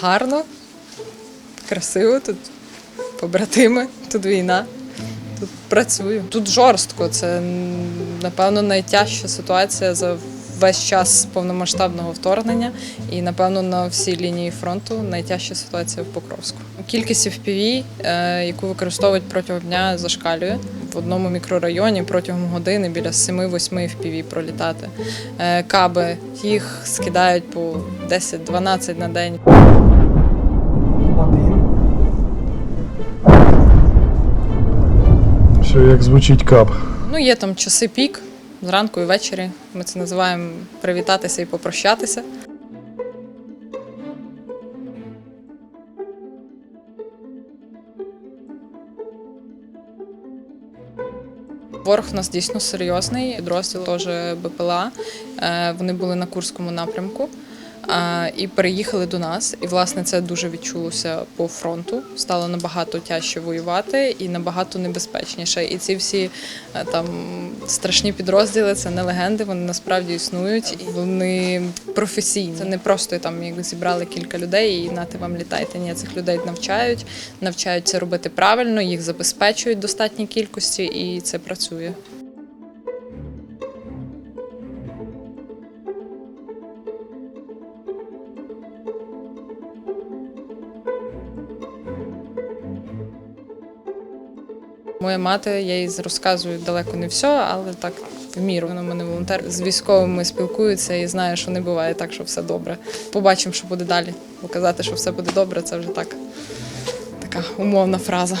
Гарно, красиво, тут побратими, тут війна. Тут працюю. Тут жорстко. Це напевно найтяжча ситуація за весь час повномасштабного вторгнення. І напевно на всій лінії фронту найтяжча ситуація в Покровську. Кількість FPV, е, яку використовують протягом дня, зашкалює. В одному мікрорайоні протягом години біля 7-8 FPV пролітати. Е, Каби їх скидають по 10-12 на день. Все, як звучить кап. Ну, є там часи пік, зранку і ввечері. Ми це називаємо привітатися і попрощатися. Ворог у нас дійсно серйозний. Підрозділ теж БПЛА. Е, Вони були на Курському напрямку і переїхали до нас. І власне це дуже відчулося по фронту. Стало набагато тяжче воювати і набагато небезпечніше. І ці всі е, там страшні підрозділи це не легенди, вони насправді існують. І вони професійні. Це не просто там як зібрали кілька людей і нати вам літайте. Ні, цих людей навчають, навчають це робити правильно, їх забезпечують достатній кількості, і це працює. Моя мати, я їй розказую далеко не все, але так в міру. Вона в мене волонтер з військовими спілкується і знає, що не буває так, що все добре. Побачимо, що буде далі. Бо казати, що все буде добре, це вже так така умовна фраза.